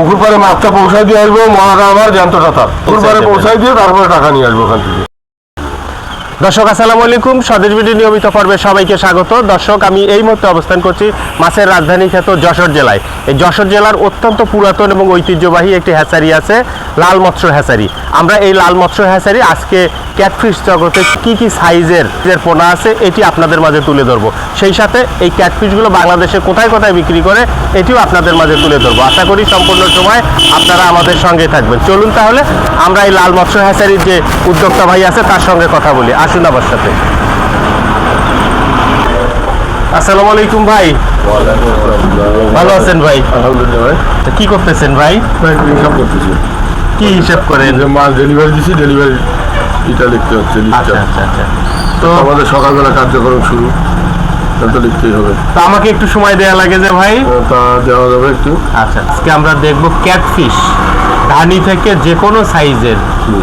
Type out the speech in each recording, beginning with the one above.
পুকুর পাড়ে মাছটা পৌঁছায় দিয়ে আসব মহাটা আমার জ্যান্তটা তার পুকুর পাড়ে পৌঁছায় দিয়ে তারপরে টাকা নিয়ে আসব ওখান থেকে। দর্শক আসসালামু আলাইকুম। স্বদেশ বিডি নিয়মিত পর্বে সবাইকে স্বাগত। দর্শক আমি এই মুহূর্তে অবস্থান করছি মাছের রাজধানী খ্যাত যশোর জেলায়। এই যশোর জেলার অত্যন্ত পুরাতন এবং ঐতিহ্যবাহী একটি হ্যাচারি আছে লাল মৎস্য হ্যাচারি। আমরা এই লাল মৎস্য হ্যাচারি আজকে ক্যাটফিশ জগতে কি কি সাইজের যে পোনা আছে এটি আপনাদের মাঝে তুলে ধরবো। সেই সাথে এই ক্যাটফিশগুলো বাংলাদেশে কোথায় কোথায় বিক্রি করে এটিও আপনাদের মাঝে তুলে ধরবো। আশা করি সম্পূর্ণ সময় আপনারা আমাদের সঙ্গে থাকবেন। চলুন তাহলে আমরা এই লাল মৎস্য হ্যাচারির যে উদ্যোক্তা ভাই আছে তার সঙ্গে কথা বলি। আসুন আমার সাথে। আসসালামু আলাইকুম ভাই। ভালো আছেন ভাই? আলহামদুলিল্লাহ ভাই। কি করতেছেন ভাই? করতেছি। কি হিসাব করেন যে মাল ডেলিভারি দিছি ডেলিভারি এটা লিখতে হচ্ছে আচ্ছা আচ্ছা আচ্ছা। তো আমাদের সকালবেলা কার্যক্রম শুরু এটা তো লিখতেই হবে। তো আমাকে একটু সময় দেয়া লাগে যে ভাই? তা দেওয়া যাবে একটু। আচ্ছা আজকে আমরা দেখব ক্যাটফিশ ধানি থেকে যে কোনো সাইজের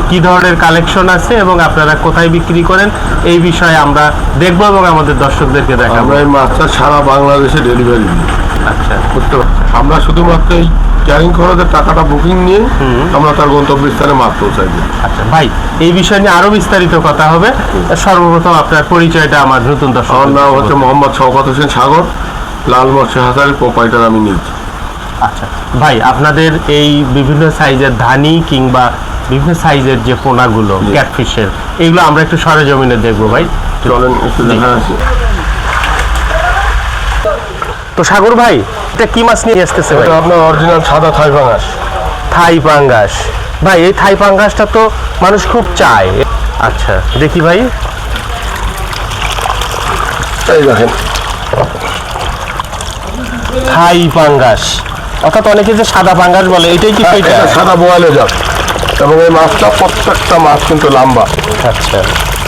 কি ধরনের কালেকশন আছে এবং আপনারা কোথায় বিক্রি করেন এই বিষয়ে আমরা দেখব এবং আমাদের দর্শকদেরকে দেখাবো। আমরা এই মাছটা সারা বাংলাদেশে ডেলিভারি দিই। আচ্ছা আমরা শুধুমাত্র এই ক্যারিং খরচের টাকাটা বুকিং নিয়ে আমরা তার গন্তব্যস্থানে মাছ পৌঁছাই দিই। আচ্ছা ভাই এই বিষয় নিয়ে আরও বিস্তারিত কথা হবে। সর্বপ্রথম আপনার পরিচয়টা আমার নতুন দর্শক আমার নাম হচ্ছে মোহাম্মদ শওকত হোসেন সাগর লাল মৎস্য হাসারের প্রোপাইটার আমি নিচ্ছি আচ্ছা ভাই আপনাদের এই বিভিন্ন সাইজের ধানি কিংবা বিভিন্ন সাইজের যে পোনাগুলো ক্যাটফিশের এইগুলো আমরা একটু সরেজমিনে দেখব ভাই। চলেন একটু দেখা তো সাগর ভাই এটা কি মাছ নিয়ে আসতেছে ভাই? এটা আপনার অরিজিনাল সাদা থাই ফাঙাস থাই পাঙ্গাস। ভাই এই থাই পাঙ্গাসটা তো মানুষ খুব চায়। আচ্ছা দেখি ভাই। এই দেখেন। থাই পাঙ্গাস। অর্থাৎ অনেকে যে সাদা পাঙ্গাস বলে এটাই কি সেইটা এটা সাদা বোয়ালে যাক এবং এই মাছটা প্রত্যেকটা মাছ কিন্তু লম্বা। আচ্ছা।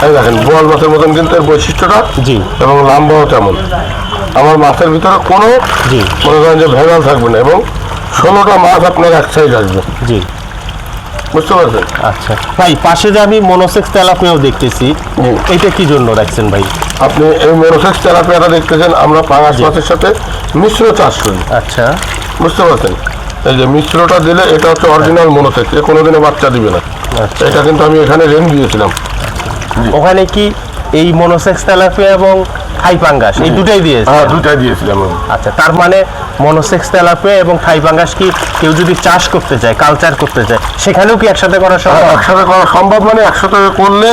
এই দেখেন বোয়াল মাছের মতন কিন্তু এর বৈশিষ্ট্যটা জি। এবং লম্বাও তেমন। আমার মাছের ভিতরে কোনো জি। মনে করেন যে ভেজাল থাকবে না এবং ষোলোটা মাছ আপনার এক সাইজ আসবে। জি। বুঝতে পারছেন? আচ্ছা। ভাই পাশে যে আমি মনোসেক্স তেলাপিয়াও দেখতেছি জি। এইটা কি জন্য রাখছেন ভাই? আপনি এই মনোসেক্স তেলাপিয়াটা দেখতেছেন আমরা পাঙাশ মাছের সাথে মিশ্র চাষ করি। আচ্ছা। বুঝতে পারছেন? এই যে মিশ্রটা দিলে এটা হচ্ছে অরিজিনাল মনোসেক্স এ কোনোদিনও বাচ্চা দিবে না। আচ্ছা। এটা কিন্তু আমি এখানে রেন দিয়েছিলাম। ওখানে কি এই মনোসেক্স তেলাপিয়া এবং থাই পাঙ্গাস এই দুটাই দিয়েছে? হ্যাঁ দুটাই দিয়েছিলাম আমি। আচ্ছা তার মানে মনোসেক্স তেলাপিয়া এবং থাই পাঙ্গাস কি কেউ যদি চাষ করতে চায় কালচার করতে চায় সেখানেও কি একসাথে করা হ্যাঁ, সম্ভব? একসাথে করা সম্ভব মানে একসাথে করলে।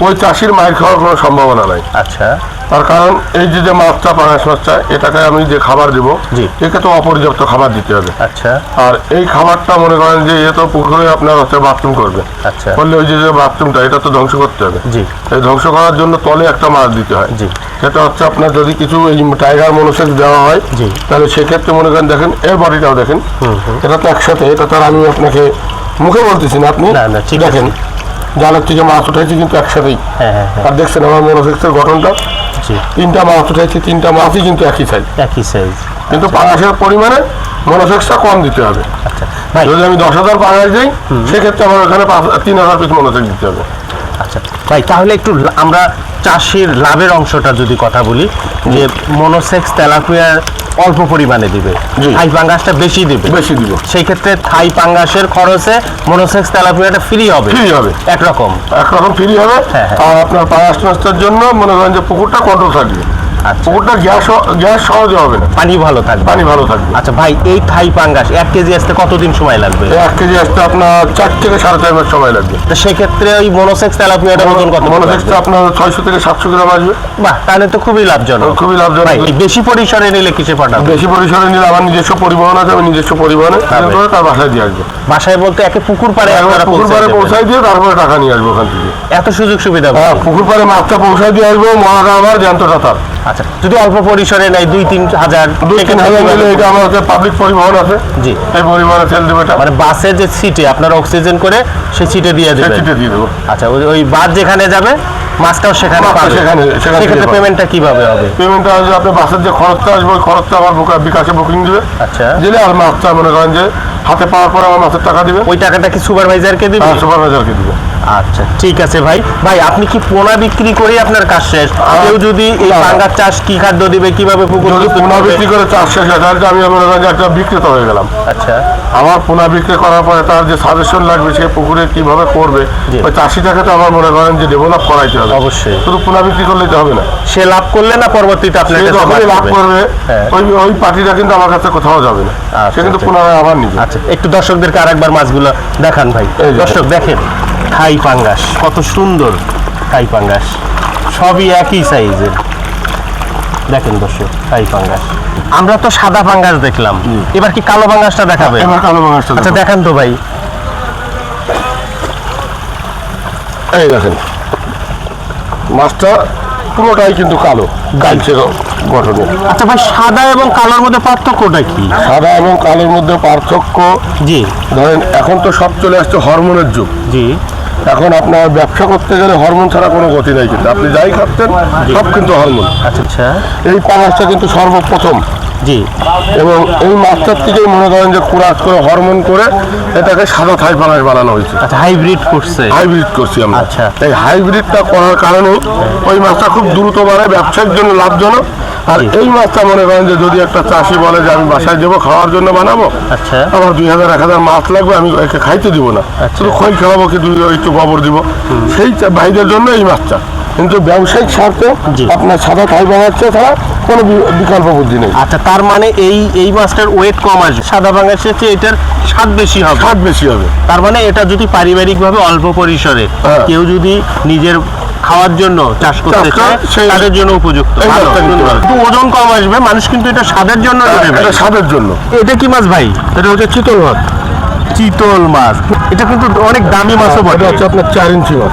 ওই চাষির মায়ের খাওয়ার কোনো সম্ভাবনা নাই। আচ্ছা। তার কারণ এই যে যে মাছটা পাঙাশ মাছটা এটাকে আমি যে খাবার দেব জি। একে তো অপর্যাপ্ত খাবার দিতে হবে। আচ্ছা। আর এই খাবারটা মনে করেন যে এ তো পুকুরে আপনার হচ্ছে বাথরুম করবে। আচ্ছা। করলে ওই যে যে বাথরুমটা এটা তো ধ্বংস করতে হবে। জি। এই ধ্বংস করার জন্য তলে একটা মাছ দিতে হয়। জি। সেটা হচ্ছে আপনার যদি কিছু এই টাইগার মনোসেক্স দেওয়া হয় জি। তাহলে সেক্ষেত্রে মনে করেন দেখেন এর বডিটাও দেখেন এটা তো একসাথে এটা তো আমি আপনাকে মুখে বলতেছি না আপনি না, না, ঠিক দেখেন জালের থেকে মাছ উঠেছি কিন্তু একসাথেই। হ্যাঁ হ্যাঁ হ্যাঁ। আর দেখছেন আমার মনোসেক্সের গঠনটা? জি। তিনটা মাছ চাইছে তিনটা মাছই কিন্তু একই সাইজ একই সাইজ কিন্তু পাঙাশের পরিমাণে মনোসেক্সটা কম দিতে হবে। আচ্ছা যদি আমি দশ হাজার পাঙাশ দিই সেক্ষেত্রে আমার ওখানে পাঁচ তিন হাজার পিস মনোসেক্স দিতে হবে। আচ্ছা ভাই তাহলে একটু আমরা চাষির লাভের অংশটা যদি কথা বলি যে মনোসেক্স তেলাপিয়ার অল্প পরিমাণে দিবে। থাই পাঙ্গাসটা বেশি দিবে। বেশি দিব। সেই ক্ষেত্রে থাই পাঙ্গাসের খরচে মনোসেক্স তেলাপিয়াটা ফ্রি হবে। ফ্রি হবে। একরকম। একরকম ফ্রি হবে। হ্যাঁ, হ্যাঁ। আর আপনার পাঙ্গাস মাছটার জন্য মনে করেন যে পুকুরটা কন্ট্রোল থাকবে। পুকুরটা গ্যাস গ্যাস সহজে হবে না। পানি ভালো থাকবে। পানি ভালো থাকবে। আচ্ছা ভাই এই থাই পাঙ্গাস এক কেজি আসতে কতদিন সময় লাগবে? এক কেজি আসতে আপনার চার থেকে সাড়ে চার মাস সময় লাগবে। তো সেক্ষেত্রে ওই মনোসেক্স তেলাপিয়াটা ওজন কত মনোসেক্সটা আপনার ছয়শো থেকে সাতশো গ্রাম আসবে। বাহ তাহলে তো খুবই লাভজনক। খুবই লাভজনক। বেশি পরিসরে নিলে কিসে পাঠাবো বেশি পরিসরে নিলে আমার নিজস্ব পরিবহন আছে আমি নিজস্ব পরিবহনে হ্যাঁ, তার বাসায় দিয়ে আসব। বাসায় বলতে একে পুকুর পাড়ে পুকুর পাড়ে পৌঁছাই দিয়ে তারপরে টাকা নিয়ে আসব ওখান থেকে। এত সুযোগ সুবিধা হ্যাঁ পুকুর পাড়ে মাছটা পৌঁছাই দিয়ে আসব মহাটা আমার জ্যান্তটা তার। আচ্ছা যদি অল্প পরিসরে নেয় দুই তিন হাজার দুই তিন হাজার নিলে এটা আমার পাবলিক পরিবহন আছে। জি। এই পরিবহনে তেল দেবে এটা। মানে বাসের যে সিটে আপনার অক্সিজেন করে সে সিটে দিয়ে সে দেবেন চিটে দিয়ে দেবো। আচ্ছা ওই বাস যেখানে যাবে মাছটাও সেখানে পাবে। সেখানে- সেক্ষেত্রে পেমেন্টটা কীভাবে হবে? পেমেন্টটা হচ্ছে আপনি বাসের যে খরচটা আসবে ওই খরচটা আমার বুকা- বিকাশে বুকিং দিবে। আচ্ছা। দিলে আর মাছটা মনে করেন যে হাতে পাওয়ার পরে আমার মাছের টাকা দিবে। ওই টাকাটা কি সুপারভাইজারকে দিবে? সুপারভাইজারকে দিবে। আচ্ছা ঠিক আছে ভাই। ভাই আপনি কি পোনা বিক্রি করে আপনার কাজ শেষ? কেউ যদি এই না। পাঙ্গাস চাষ কি খাদ্য দিবে কীভাবে পুকুর পোনা বিক্রি করে চাষ শেষ হয় তাহলে আমি করেন একটা বিক্রেতা হয়ে গেলাম। আচ্ছা। আমার পোনা বিক্রি করার পরে তার যে সাজেশন লাগবে সে পুকুরে কীভাবে করবে। ওই চাষিটাকে তো আমার মনে করেন যে ডেভেলপ করাইতে হবে। অবশ্যই। শুধু পোনা বিক্রি করলে তো হবে না। সে লাভ করলে না পরবর্তীতে আপনার কাছে লাভ করবে হ্যাঁ। ওই ওই পার্টিটা কিন্তু আমার কাছে কোথাও যাবে না। আচ্ছা, সে কিন্তু আচ্ছা। পুনরায় আবার নিবে। আচ্ছা একটু দর্শকদেরকে আরেকবার মাছগুলো দেখান ভাই। দর্শক দেখেন। থাই পাঙ্গাস। কত সুন্দর থাই পাঙ্গাস। সবই একই সাইজের। দেখেন দর্শক থাই পাঙ্গাস। আমরা তো সাদা পাঙ্গাস দেখলাম। এবার কি কালো পাঙ্গাসটা দেখাবে? এবার কালো পাঙ্গাসটা আচ্ছা দেখো। দেখান তো ভাই। এই দেখেন। মাছটা পুরোটাই কিন্তু কালো। গাইছে গঠনে। আচ্ছা ভাই সাদা এবং কালোর মধ্যে পার্থক্যটা কি? সাদা এবং কালোর মধ্যে পার্থক্য জি। ধরেন এখন তো সব চলে আসছে হরমোনের যুগ। জি। এখন আপনার ব্যবসা করতে গেলে হরমোন ছাড়া কোনো গতি নাই কিন্তু। আপনি যাই খাচ্ছেন সব কিন্তু হরমোন আচ্ছা। এই পাঙাশটা কিন্তু সর্বপ্রথম। জি। এবং এই মাছটার থেকেই মনে করেন যে কুরাস করে হরমোন করে এটাকে সাদা থাই পাঙাশ বানানো হয়েছে। আচ্ছা হাইব্রিড করছে। হাইব্রিড করছি আমরা। আচ্ছা। এই হাইব্রিডটা করার কারণে ওই মাছটা খুব দ্রুত বাড়ে ব্যবসার জন্য লাভজনক। আর এই মাছটা মনে করেন যে যদি একটা চাষি বলে যে আমি বাসায় দেবো খাওয়ার জন্য বানাবো আচ্ছা। আমার দুই হাজার এক হাজার মাছ লাগবে আমি একে খাইতে দিব না। আচ্ছা। শুধু খই খাওয়াবো কি দুই একটু গোবর দিব? সেই ভাইদের জন্য এই মাছটা। কিন্তু ব্যবসায়িক স্বার্থে। আপনার সাদা খাই বানাচ্ছে ছাড়া কোনো বিকল্প বুদ্ধি নেই। আচ্ছা তার মানে এই এই মাছটার ওয়েট কম আসবে। সাদা পাঙ্গাসের চেয়ে এটার স্বাদ বেশি হবে। স্বাদ বেশি হবে। তার মানে এটা যদি পারিবারিকভাবে অল্প পরিসরে হ্যাঁ। কেউ যদি নিজের খাওয়ার জন্য চাষ করতে চায় তাদের জন্য উপযুক্ত। এই ভালো, মাছটা নিতে সুন্দর। পারে। একটু ওজন কম আসবে মানুষ কিন্তু এটা স্বাদের জন্য এটা স্বাদের জন্য। এটা কি মাছ ভাই? এটা হচ্ছে চিতল মাছ। চিতল মাছ। এটা কিন্তু অনেক দামি মাছও এটা বটে হচ্ছে আপনার চার ইঞ্চি মাছ।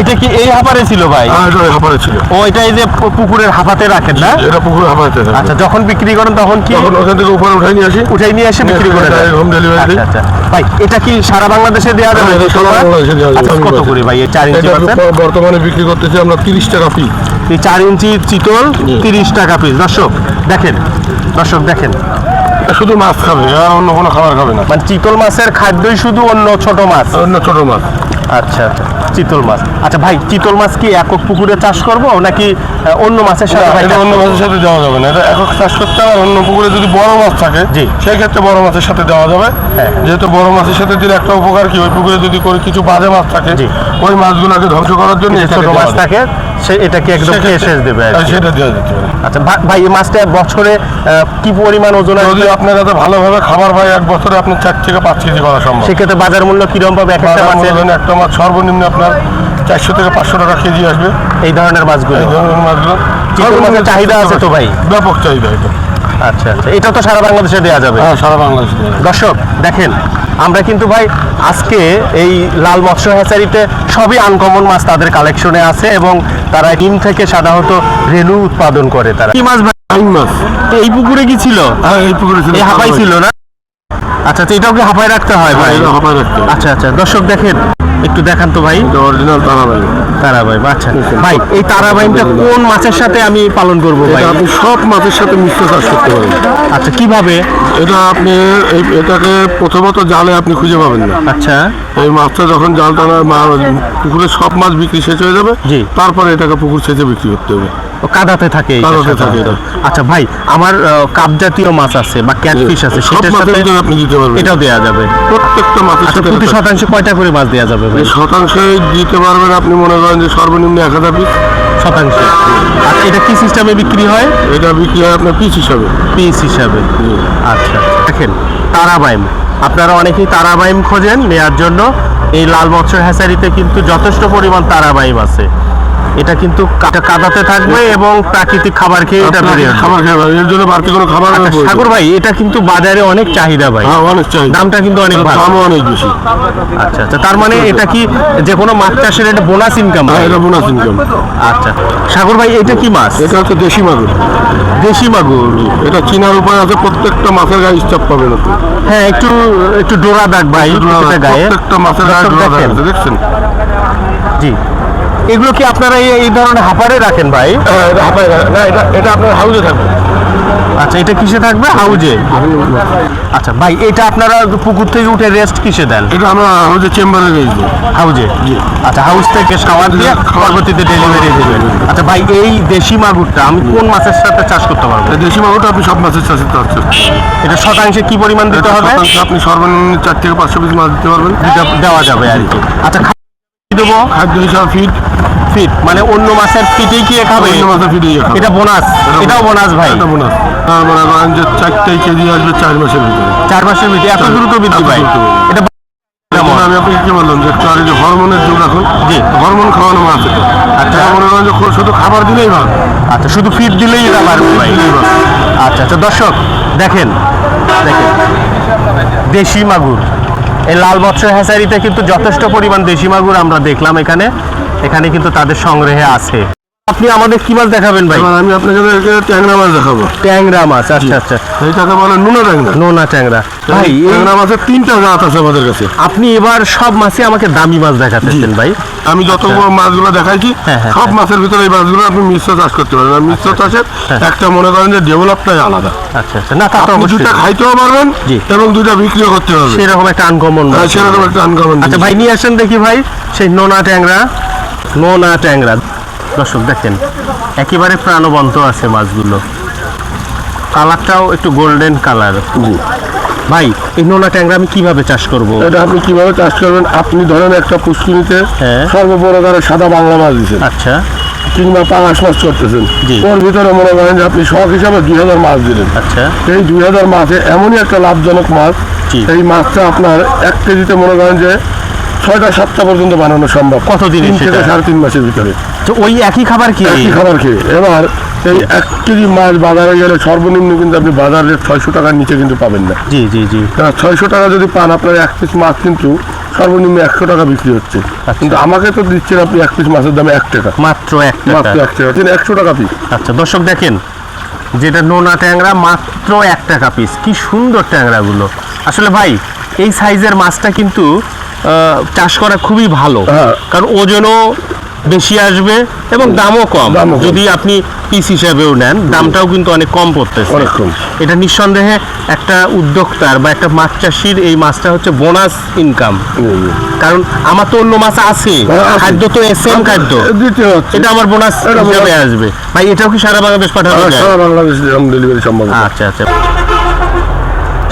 এটা কি এই হাফারে ছিল ভাই? আর হাফারে ছিল। ও এটা এই যে পুকুরের হাফাতে রাখেন না? এটা পুকুরে হাফাতে আচ্ছা যখন বিক্রি করেন তখন কি তখন ওখান থেকে উপরে উঠাই নিয়ে আসি। উঠাই নিয়ে এসে বিক্রি করে হোম ডেলিভারি আচ্ছা আচ্ছা। ভাই এটা কি সারা বাংলাদেশে দেওয়া যাবে? হ্যাঁ, আচ্ছা কত করে ভাই এই চার ইঞ্চি বর্তমানে বিক্রি করতেছি আমরা তিরিশ টাকা পিস এই চার ইঞ্চি চিতল তিরিশ টাকা পিস দর্শক দেখেন দর্শক দেখেন। শুধু মাছ খাবে অন্য কোনো খাবার খাবে না। মানে চিতল মাছের খাদ্যই শুধু অন্য ছোট মাছ। অন্য ছোট মাছ। আচ্ছা আচ্ছা চিতল মাছ আচ্ছা ভাই চিতল মাছ কি একক পুকুরে চাষ করব নাকি অন্য মাছের সাথে এটা অন্য মাছের সাথে দেওয়া যাবে না এটা একক চাষ করতে হবে আর অন্য পুকুরে যদি বড় মাছ থাকে জি। সেই ক্ষেত্রে বড় মাছের সাথে দেওয়া যাবে হ্যাঁ। যেহেতু বড় মাছের সাথে দিলে একটা উপকার কি ওই পুকুরে যদি করে কিছু বাজে মাছ থাকে জি। ওই মাছগুলোকে ধ্বংস করার জন্য ছোট মাছ থাকে সে এটাকে একদম শেষ দেবে। সেটা দেওয়া যেতে আচ্ছা ভাই এই মাছটা বছরে কি পরিমাণ ওজন যদি আপনার কাছে ভালোভাবে খাবার ভাই এক বছরে আপনার চার থেকে পাঁচ কেজি করা সম্ভব। সেক্ষেত্রে বাজার মূল্য কিরম পাবে? এক একটা মূল্য একটা মাছ সর্বনিম্ন আপনার চারশো থেকে পাঁচশো টাকা কেজি আসবে। এই ধরনের মাছগুলো। এই ধরনের মাছগুলো চাহিদা আছে তো ভাই? ব্যাপক চাহিদা এটা। আচ্ছা আচ্ছা। এটা তো সারা বাংলাদেশে দেওয়া যাবে। হ্যাঁ সারা বাংলাদেশে দর্শক দেখেন আমরা কিন্তু ভাই আজকে এই লাল মৎস্য হ্যাচারিতে সবই আনকমন মাছ তাদের কালেকশনে আছে এবং তারা ডিম থেকে সাধারণত রেণু উৎপাদন করে তারা। কি মাছ ভাই? টাইম মাছ। এই পুকুরে কি ছিল? হ্যাঁ এই পুকুরে ছিল। হাঁপাই ছিল না? আচ্ছা আচ্ছা এটাও কি হাঁপায় রাখতে হয় হ্যাঁ ভাই এটা হাঁপায় রাখতে আচ্ছা আচ্ছা। দর্শক দেখেন একটু দেখান তো ভাই। অরিজিনাল তারা ভাই তারাবাইম আচ্ছা। ভাই এই তারাবাইনটা কোন মাছের সাথে আমি পালন করব ভাই? আপনি সব মাছের সাথে মিশ্র চাষ করতে পারেন। আচ্ছা কীভাবে? এটা আপনি এই এটাকে প্রথমত জালে আপনি খুঁজে পাবেন না। আচ্ছা। এই মাছটা যখন জাল টানা পুকুরে সব মাছ বিক্রি শেষ হয়ে যাবে। তারপরে এটাকে পুকুর সেচে বিক্রি করতে হবে। কাদাতে থাকে কাদাতে থাকে আচ্ছা ভাই আমার কাপ জাতীয় মাছ আছে বা ক্যাটফিশ আছে সেটার সাথে আপনি দিতে পারবেন। এটাও দেওয়া যাবে। প্রত্যেকটা মাছের আচ্ছা সাথে প্রতি শতাংশে কয়টা করে মাছ দেওয়া যাবে ভাই? শতাংশে দিতে পারবেন আপনি মনে করেন যে সর্বনিম্ন এক হাজার পিস। শতাংশে। আর এটা কি সিস্টেমে বিক্রি হয়? এটা বিক্রি হয় আপনার পিস হিসাবে। পিস হিসাবে। আচ্ছা আচ্ছা। দেখেন তারাবাইম। আপনারা অনেকেই তারাবাইম খোঁজেন নেয়ার জন্য। এই লাল মৎস্য হ্যাচারিতে কিন্তু যথেষ্ট পরিমাণ তারাবাইম আছে। এটা কিন্তু কাদাতে থাকবে এবং প্রাকৃতিক খাবার খেয়ে এটা বেরিয়ে খাবার খেয়ে এর জন্য বাড়তি কোনো খাবার আচ্ছা, সাগর ভাই এটা কিন্তু বাজারে অনেক চাহিদা ভাই। হ্যাঁ অনেক চাই দামটা কিন্তু অনেক ভালো। দামও অনেক বেশি। আচ্ছা আচ্ছা তার মানে এটা কি যে কোনো মাছ চাষের এটা বোনাস ইনকাম হ্যাঁ এটা বোনাস ইনকাম আচ্ছা সাগর ভাই এটা কি মাছ? এটা হচ্ছে দেশি মাগুর। দেশি মাগুর। এটা চিনার উপায় আছে প্রত্যেকটা মাছের গায়ে স্টাপ পাবেন না হ্যাঁ একটু একটু ডোরা দাগ ভাই এটা গায়ে। প্রত্যেকটা মাছের গায়ে ডোরা দাগ দেখছেন? জি। এগুলো কি আপনারা এই- ধরনের হাঁপারে রাখেন ভাই? হ্যাঁ, এটা হাঁপায় না এটা এটা আপনার হাউজে থাকবে। আচ্ছা এটা কিসে থাকবে? হাউজে আচ্ছা ভাই এটা আপনারা পুকুর থেকে উঠে রেস্ট কিসে দেন? এটা আমরা আমাদের চেম্বারে গেছি হাউজে আচ্ছা হাউস থেকে খাবার দিয়ে পরবর্তীতে ডেলিভারি দেবেন। আচ্ছা ভাই এই দেশি মাগুরটা আমি কোন মাছের সাথে চাষ করতে পারব? দেশি মাগুরটা আপনি সব মাছের চাষে পাচ্ছেন এটা শতাংশে কি পরিমাণ দিতে হবে? আপনি সর্বনিম্ন চার থেকে পাঁচশো পিস মাছ দিতে পারবেন। দেওয়া যাবে আর কি। আচ্ছা দেবো। ফিট ফিট মানে অন্য মাছের ফিটেই কি খাবে? অন্য মাছের খাবে। এটা বোনাস এটাও বোনাস ভাই। এটা বোনাস। তার মনে যে চারটাই কেজি আসবে চার মাসের ভিতরে। চার মাসের ভিতরে এত দ্রুত বৃদ্ধি পায় এটা আমি আপনাকে কি বললাম যে একটু যে হরমোনের যুগ এখন জি। হরমোন খাওয়ানো মাছ আচ্ছা। মনে করেন যে শুধু খাবার দিলেই ভালো। আচ্ছা শুধু ফিট দিলেই এটা ভাই। আচ্ছা আচ্ছা দর্শক দেখেন দেখেন। দেশি মাগুর। এই লাল বৎসর হ্যাচারিতে কিন্তু যথেষ্ট পরিমাণ দেশি মাগুর আমরা দেখলাম এখানে। এখানে কিন্তু তাদের সংগ্রহে আছে। আপনি আমাদের কি মাছ দেখাবেন ভাই? আমি আপনাকে ট্যাংরা মাছ দেখাবো। ট্যাংরা মাছ আচ্ছা আচ্ছা। এইটাকে বলে নোনা ট্যাংরা। নোনা ট্যাংরা। ভাই এই- ট্যাংরা মাছের তিনটা জাত আছে আমাদের কাছে। আপনি এবার সব মাছে আমাকে দামি মাছ দেখাতেছেন ভাই। আমি যত মাছগুলো দেখাইছি হ্যাঁ, হ্যাঁ, সব মাছের ভিতরে এই মাছগুলো আপনি মিশ্র চাষ করতে পারেন আর মিশ্র চাষের একটা মনে করেন যে ডেভেলপটাই আলাদা। আচ্ছা আচ্ছা। না দুটা খাইতেও পারবেন এবং দুটা বিক্রিও করতে পারবেন। সেরকম একটা আনকমন হ্যাঁ, সেরকম একটা আনকমন আচ্ছা ভাই নিয়ে আসেন দেখি ভাই। সেই নোনা ট্যাংরা। নোনা ট্যাংরা। দর্শক দেখেন একেবারে প্রাণবন্ত আছে মাছগুলো। কালারটাও একটু গোল্ডেন কালার ভাই এই নোনা ট্যাংরা আমি কীভাবে চাষ করব? এটা আপনি কীভাবে চাষ করবেন? আপনি ধরেন একটা পুষ্কিনিতে হ্যাঁ। সর্বপ্রকারে সাদা বাংলা মাছ দিচ্ছেন আচ্ছা। কিংবা পাঙাশ মাছ করতেছেন। ওর ভিতরে মনে করেন যে আপনি শখ হিসাবে দুই হাজার মাছ দিলেন। আচ্ছা। এই দুই হাজার মাছে এমনই একটা লাভজনক মাছ। এই মাছটা আপনার এক কেজিতে মনে করেন যে ছয়টা সাতটা পর্যন্ত বানানো সম্ভব। কতদিনে থেকে সাড়ে তিন মাসের ভিতরে। তো ওই একই খাবার কি? একই খাবার খেয়ে। এবার এই এক কেজি মাছ বাজারে গেলে সর্বনিম্ন কিন্তু আপনি বাজার রেট ছয়শো টাকার নিচে কিন্তু পাবেন না। জি জি জি। ছয়শো টাকা যদি পান আপনার এক পিস মাছ কিন্তু সর্বনিম্ন একশো টাকা বিক্রি হচ্ছে। কিন্তু আমাকে তো দিচ্ছেন আপনি এক পিস মাছের দামে এক টাকা। মাত্র এক মাত্র এক টাকা। তিনি একশো টাকা পিস আচ্ছা দর্শক দেখেন যেটা নোনা ট্যাংরা মাত্র এক টাকা পিস কি সুন্দর ট্যাংরাগুলো। আসলে ভাই এই সাইজের মাছটা কিন্তু চাষ করা খুবই ভালো। হ্যাঁ। কারণ ওজনও বেশি আসবে এবং দামও কম। যদি আপনি পিস হিসাবেও নেন দামটাও কিন্তু অনেক কম পড়তেছে। এটা নিঃসন্দেহে একটা উদ্যোক্তার বা একটা মাছ চাষির এই মাছটা হচ্ছে বোনাস ইনকাম কারণ আমার তো অন্য মাছ আছে। হ্যাঁ, খাদ্য তো সেম খাদ্য। এটা আমার বোনাস হিসাবে আসবে। ভাই এটাও কি সারা বাংলাদেশ পাঠানো সম্ভব। আচ্ছা আচ্ছা।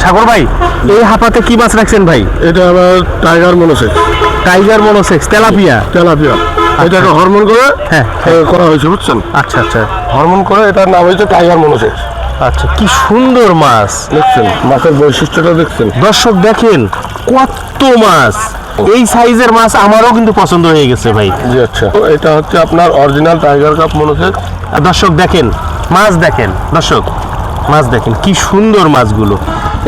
সাগর ভাই এই হাপাতে কি মাছ রাখছেন ভাই? এটা আবার টাইগার মনোসে টাইগার মনোসেক্স তেলাপিয়া? তেলাপিয়া। এটাকে হরমোন করে হ্যাঁ, করা হয়েছে বুঝছেন? আচ্ছা আচ্ছা। হরমোন করে এটার নাম হয়েছে টাইগার মনোসে আচ্ছা কি সুন্দর মাছ। দেখছেন মাছের বৈশিষ্ট্যটা দেখছেন। দর্শক দেখেন কত মাছ। এই সাইজের মাছ আমারও কিন্তু পছন্দ হয়ে গেছে ভাই। জি আচ্ছা। এটা হচ্ছে আপনার অরিজিনাল টাইগার কাপ মনোসে আর দর্শক দেখেন মাছ দেখেন দর্শক মাছ দেখেন কি সুন্দর মাছগুলো।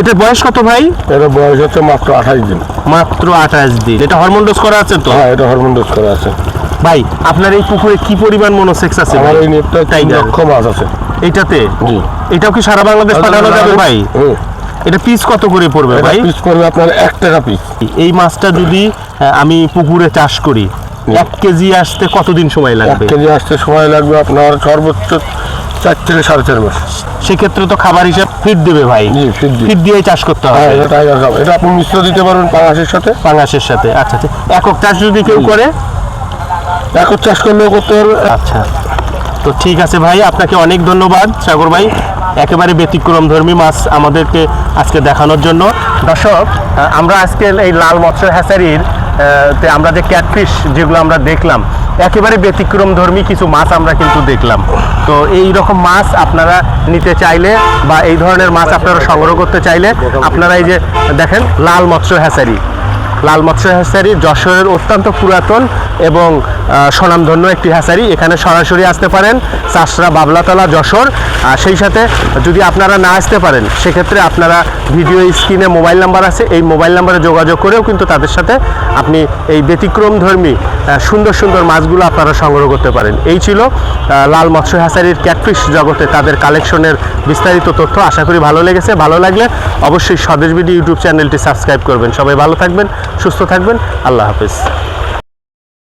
এটার বয়স কত ভাই? এটা বয়স হচ্ছে মাত্র আঠাশ দিন। মাত্র আঠাশ দিন। এটা হরমোন ডোজ করা আছে তো? হ্যাঁ এটা হরমোন ডোজ করা আছে। ভাই আপনার এই পুকুরে কি পরিমাণ মনোসেক্স আছে আমার এই নেটটা তিন লক্ষ মাছ আছে। এইটাতে জি। এটাও কি সারা বাংলাদেশ পাঠানো যাবে ভাই? এটা পিস কত করে পড়বে এটা ভাই? পিস করবে আপনার এক টাকা পিস এই মাছটা যদি আমি পুকুরে চাষ করি এক কেজি আসতে কতদিন সময় এক লাগবে? কেজি আসতে সময় লাগবে আপনার সর্বোচ্চ চার থেকে সাড়ে চার মাস। সেক্ষেত্রে তো খাবার হিসাব ফিট দেবে ভাই। ফিট দিয়ে চাষ করতে হ্যাঁ হবে। এটা এটা আপনি মিশ্র দিতে পারবেন পাঙাশের সাথে। পাঙাশের সাথে। আচ্ছা আচ্ছা। একক চাষ যদি কেউ করে? এখন চাষ করলেও করতে পারবে। আচ্ছা। তো ঠিক আছে ভাই আপনাকে অনেক ধন্যবাদ সাগর ভাই। একেবারে ব্যতিক্রম ধর্মী মাছ আমাদেরকে আজকে দেখানোর জন্য। দর্শক আমরা আজকে এই লাল মৎস্য হ্যাচারির তে আমরা যে ক্যাটফিশ যেগুলো আমরা দেখলাম, একেবারে ব্যতিক্রম ধর্মী কিছু মাছ আমরা কিন্তু দেখলাম। তো এই রকম মাছ আপনারা নিতে চাইলে বা এই ধরনের মাছ আপনারা সংগ্রহ করতে চাইলে আপনারা এই যে দেখেন, লাল মৎস্য হ্যাচারি। লাল মৎস্য হ্যাচারি যশোরের অত্যন্ত পুরাতন এবং স্বনামধন্য একটি হ্যাচারি। এখানে সরাসরি আসতে পারেন চাষরা বাবলাতলা, যশোর। আর সেই সাথে যদি আপনারা না আসতে পারেন, সেক্ষেত্রে আপনারা ভিডিও স্ক্রিনে মোবাইল নাম্বার আছে। এই মোবাইল নাম্বারে যোগাযোগ করেও কিন্তু তাদের সাথে আপনি এই ব্যতিক্রম ধর্মী সুন্দর সুন্দর মাছগুলো আপনারা সংগ্রহ করতে পারেন। এই ছিল লাল মৎস্য হ্যাচারির ক্যাটফিশ জগতে তাদের কালেকশনের বিস্তারিত তথ্য। আশা করি ভালো লেগেছে। ভালো লাগলে অবশ্যই স্বদেশ বিডি ইউটিউব চ্যানেলটি সাবস্ক্রাইব করবেন। সবাই ভালো থাকবেন, সুস্থ থাকবেন। আল্লাহ হাফিজ।